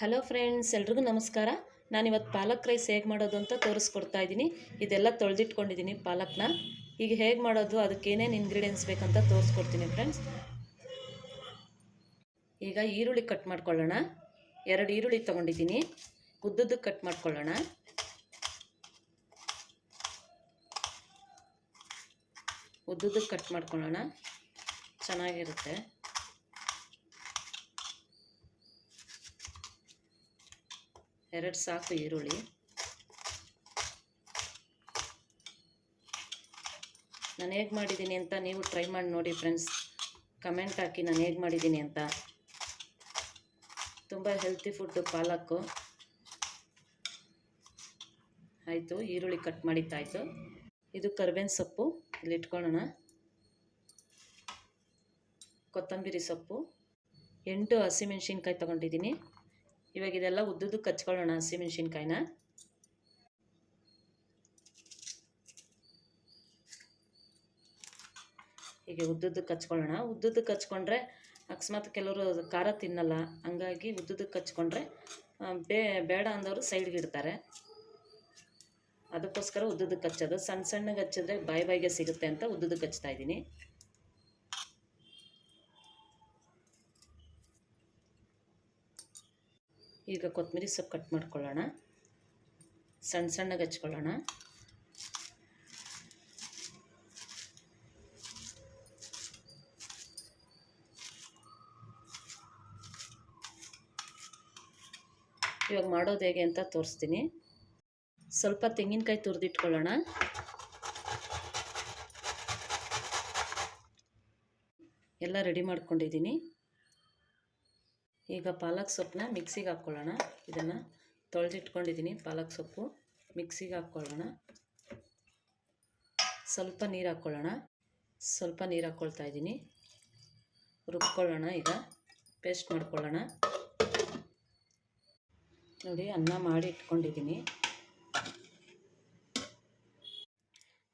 Hello friends, ಎಲ್ರಿಗೂ ನಮಸ್ಕಾರ. ನಾನಿವತ್ತು ಪಾಲಕ್ ರೈಸ್ ಹೇಗೆ ಮಾಡೋದು ಅಂತ ತೋರಿಸ್ಕೊಡ್ತಾ ಇದ್ದೀನಿ. ಇದೆಲ್ಲ ತೊಳೆದಿಟ್ಕೊಂಡಿದ್ದೀನಿ ಪಾಲಕ್ನ. ಈಗ ಹೇಗೆ ಮಾಡೋದು, ಅದಕ್ಕೆ ಏನೇನು ಇಂಗ್ರೀಡಿಯೆಂಟ್ಸ್ ಬೇಕಂತ ತೋರಿಸ್ಕೊಡ್ತೀನಿ ಫ್ರೆಂಡ್ಸ್. ಈಗ ಈರುಳ್ಳಿ ಕಟ್ ಮಾಡ್ಕೊಳ್ಳೋಣ. ಎರಡು ಈರುಳ್ಳಿ ತೊಗೊಂಡಿದ್ದೀನಿ. ಉದ್ದದ್ದು ಕಟ್ ಮಾಡ್ಕೊಳ್ಳೋಣ. ಉದ್ದದ್ದು ಕಟ್ ಮಾಡ್ಕೊಳ್ಳೋಣ. ಚೆನ್ನಾಗಿರುತ್ತೆ. ಎರಡು ಸಾಕು ಈರುಳ್ಳಿ. ನಾನು ಹೇಗೆ ಮಾಡಿದ್ದೀನಿ ಅಂತ ನೀವು ಟ್ರೈ ಮಾಡಿ ನೋಡಿ ಫ್ರೆಂಡ್ಸ್ ಕಮೆಂಟ್ ಹಾಕಿ ನಾನು ಹೇಗೆ ಮಾಡಿದ್ದೀನಿ ಅಂತ. ತುಂಬ ಹೆಲ್ತಿ ಫುಡ್ಡು ಪಾಲಕ್ಕು. ಆಯಿತು, ಈರುಳ್ಳಿ ಕಟ್ ಮಾಡಿದ್ದಾಯಿತು. ಇದು ಕರ್ಬೇವಿನ ಸೊಪ್ಪು, ಇಲ್ಲಿ ಇಟ್ಕೊಳ್ಳೋಣ. ಕೊತ್ತಂಬರಿ ಸೊಪ್ಪು. ಎಂಟು ಹಸಿಮೆಣ್ಸಿನ್ಕಾಯಿ ತೊಗೊಂಡಿದ್ದೀನಿ. ಇವಾಗ ಇದೆಲ್ಲ ಉದ್ದುದ್ದು ಕಚ್ಕೊಳ್ಳೋಣ, ಹಸಿಮೆಣ್ಸಿನ್ಕಾಯಿನ. ಹೀಗೆ ಉದ್ದುದ್ದು ಕಚ್ಕೊಳ್ಳೋಣ. ಉದ್ದುದ್ದು ಕಚ್ಕೊಂಡ್ರೆ ಅಕಸ್ಮಾತ್ ಕೆಲವರು ಖಾರ ತಿನ್ನಲ್ಲ. ಹಂಗಾಗಿ ಉದ್ದುದ್ದು ಕಚ್ಕೊಂಡ್ರೆ ಬೇ, ಬೇಡ ಅಂದವರು ಸೈಡ್ಗೆ ಇಡ್ತಾರೆ. ಅದಕ್ಕೋಸ್ಕರ ಉದ್ದುದ್ದು ಕಚ್ಚೋದು. ಸಣ್ಣ ಸಣ್ಣಗೆ ಹಚ್ಚಿದ್ರೆ ಬಾಯಿ ಬಾಯಿಗೆ ಸಿಗುತ್ತೆ ಅಂತ ಉದ್ದುದ್ದು ಕಚ್ತಾ ಇದ್ದೀನಿ. ಈಗ ಕೊತ್ತಂಬರಿ ಸೊಪ್ಪು ಕಟ್ ಮಾಡ್ಕೊಳ್ಳೋಣ. ಸಣ್ಣ ಸಣ್ಣಗೆ ಹಚ್ಕೊಳ್ಳೋಣ. ಇವಾಗ ಮಾಡೋದು ಹೇಗೆ ಅಂತ ತೋರಿಸ್ತೀನಿ. ಸ್ವಲ್ಪ ತೆಂಗಿನಕಾಯಿ ತುರಿದಿಟ್ಕೊಳ್ಳೋಣ. ಎಲ್ಲ ರೆಡಿ ಮಾಡ್ಕೊಂಡಿದ್ದೀನಿ. ಈಗ ಪಾಲಕ್ ಸೊಪ್ಪನ್ನ ಮಿಕ್ಸಿಗೆ ಹಾಕ್ಕೊಳ್ಳೋಣ. ಇದನ್ನು ತೊಳೆದಿಟ್ಕೊಂಡಿದ್ದೀನಿ ಪಾಲಕ್ ಸೊಪ್ಪು. ಮಿಕ್ಸಿಗೆ ಹಾಕ್ಕೊಳ್ಳೋಣ. ಸ್ವಲ್ಪ ನೀರು ಹಾಕ್ಕೊಳ್ಳೋಣ. ಸ್ವಲ್ಪ ನೀರು ಹಾಕ್ಕೊಳ್ತಾ ಇದ್ದೀನಿ. ರುಬ್ಕೊಳ್ಳೋಣ ಈಗ. ಪೇಸ್ಟ್ ಮಾಡ್ಕೊಳ್ಳೋಣ. ನೋಡಿ, ಅನ್ನ ಮಾಡಿ ಇಟ್ಕೊಂಡಿದ್ದೀನಿ.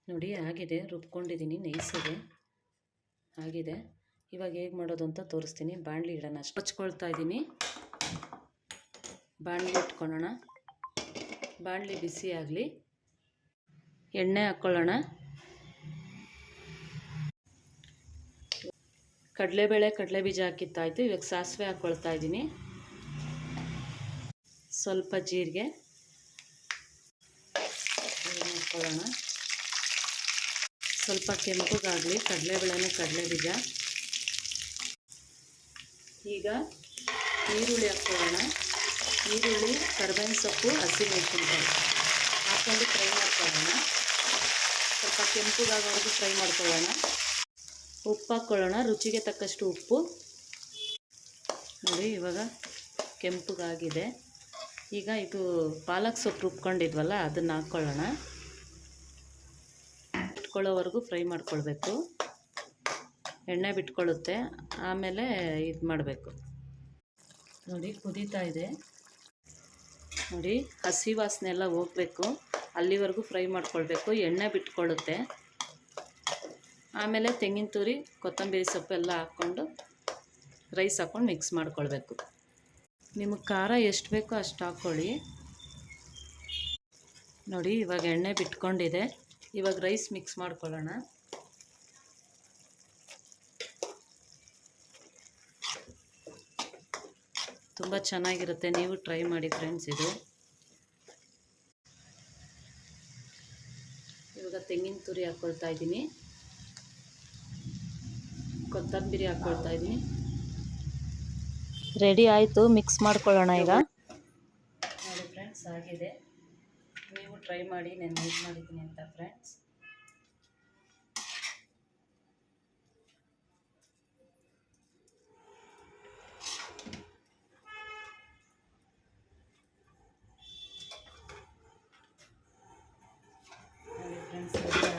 ನೋಡಿ, ಆಗಿದೆ. ರುಬ್ಕೊಂಡಿದ್ದೀನಿ ನೈಸಿದೆ ಆಗಿದೆ. ಇವಾಗ ಹೇಗೆ ಮಾಡೋದು ಅಂತ ತೋರಿಸ್ತೀನಿ. ಬಾಣಲಿ ಇಡೋಣ. ಅಷ್ಟು ಹಚ್ಕೊಳ್ತಾ ಇದ್ದೀನಿ. ಬಾಣಲಿ ಇಟ್ಕೊಳ್ಳೋಣ. ಬಾಣಲಿ ಬಿಸಿ ಆಗಲಿ. ಎಣ್ಣೆ ಹಾಕ್ಕೊಳ್ಳೋಣ. ಕಡಲೆಬೇಳೆ ಕಡಲೆ ಬೀಜ ಹಾಕಿತ್ತಾಯಿತು ಇವಾಗ ಸಾಸಿವೆ ಹಾಕ್ಕೊಳ್ತಾ ಇದ್ದೀನಿ. ಸ್ವಲ್ಪ ಜೀರಿಗೆ. ಹಾಕ್ಕೊಳ್ಳೋಣ. ಸ್ವಲ್ಪ ಕೆಂಪಗಾಗಲಿ. ಕಡಲೆಬೇಳೆನೇ ಕಡಲೆ ಬೀಜ ಈಗ ಈರುಳ್ಳಿ ಹಾಕ್ಕೊಳ್ಳೋಣ ಈರುಳ್ಳಿ, ಕರ್ಬೇವಿನ ಸೊಪ್ಪು ಹಸಿಮೆಣಸಿನ್ಕಾಯಿ ಹಾಕ್ಕೊಂಡು ಫ್ರೈ ಮಾಡ್ಕೊಳ್ಳೋಣ. ಸ್ವಲ್ಪ ಕೆಂಪುಗಾಗೋವರೆಗೂ ಫ್ರೈ ಮಾಡ್ಕೊಳ್ಳೋಣ. ಉಪ್ಪು ಹಾಕ್ಕೊಳ್ಳೋಣ ರುಚಿಗೆ ತಕ್ಕಷ್ಟು ಉಪ್ಪು. ನೋಡಿ, ಇವಾಗ ಕೆಂಪುಗಾಗಿದೆ. ಈಗ ಇದು ಪಾಲಕ್ ಸೊಪ್ಪು ರುಬ್ಕೊಂಡಿದ್ವಲ್ಲ, ಅದನ್ನು ಹಾಕ್ಕೊಳ್ಳೋಣ ಇಟ್ಕೊಳ್ಳೋವರೆಗೂ ಫ್ರೈ ಮಾಡ್ಕೊಳ್ಬೇಕು. ಎಣ್ಣೆ ಬಿಟ್ಕೊಳ್ಳುತ್ತೆ. ಆಮೇಲೆ ಇದು ಮಾಡಬೇಕು. ನೋಡಿ, ಕುದೀತಾ ಇದೆ. ನೋಡಿ, ಹಸಿ ವಾಸನೆ ಎಲ್ಲ ಹೋಗಬೇಕು. ಅಲ್ಲಿವರೆಗೂ ಫ್ರೈ ಮಾಡ್ಕೊಳ್ಬೇಕು. ಎಣ್ಣೆ ಬಿಟ್ಕೊಳ್ಳುತ್ತೆ. ಆಮೇಲೆ ತೆಂಗಿನ ತುರಿ, ಕೊತ್ತಂಬರಿ ಸೊಪ್ಪು ಎಲ್ಲ ಹಾಕ್ಕೊಂಡು ರೈಸ್ ಹಾಕ್ಕೊಂಡು ಮಿಕ್ಸ್ ಮಾಡ್ಕೊಳ್ಬೇಕು. ನಿಮಗೆ ಖಾರ ಎಷ್ಟು ಬೇಕೋ ಅಷ್ಟು ಹಾಕ್ಕೊಳ್ಳಿ. ನೋಡಿ, ಇವಾಗ ಎಣ್ಣೆ ಬಿಟ್ಕೊಂಡಿದೆ. ಇವಾಗ ರೈಸ್ ಮಿಕ್ಸ್ ಮಾಡ್ಕೊಳ್ಳೋಣ. ತುಂಬ ಚೆನ್ನಾಗಿರುತ್ತೆ. ನೀವು ಟ್ರೈ ಮಾಡಿ ಫ್ರೆಂಡ್ಸ್ ಇದು. ಇವಾಗ ತೆಂಗಿನ ತುರಿ ಹಾಕ್ಕೊಳ್ತಾ ಇದ್ದೀನಿ. ಕೊತ್ತಂಬರಿ ಹಾಕ್ಕೊಳ್ತಾ ಇದ್ದೀನಿ. ರೆಡಿ ಆಯಿತು. ಮಿಕ್ಸ್ ಮಾಡ್ಕೊಳ್ಳೋಣ ಈಗ. ನೋಡಿ ಫ್ರೆಂಡ್ಸ್ ಆಗಿದೆ. ನೀವು ಟ್ರೈ ಮಾಡಿ ನಾನು ಯೂಸ್ ಮಾಡಿದ್ದೀನಿ ಅಂತ ಫ್ರೆಂಡ್ಸ್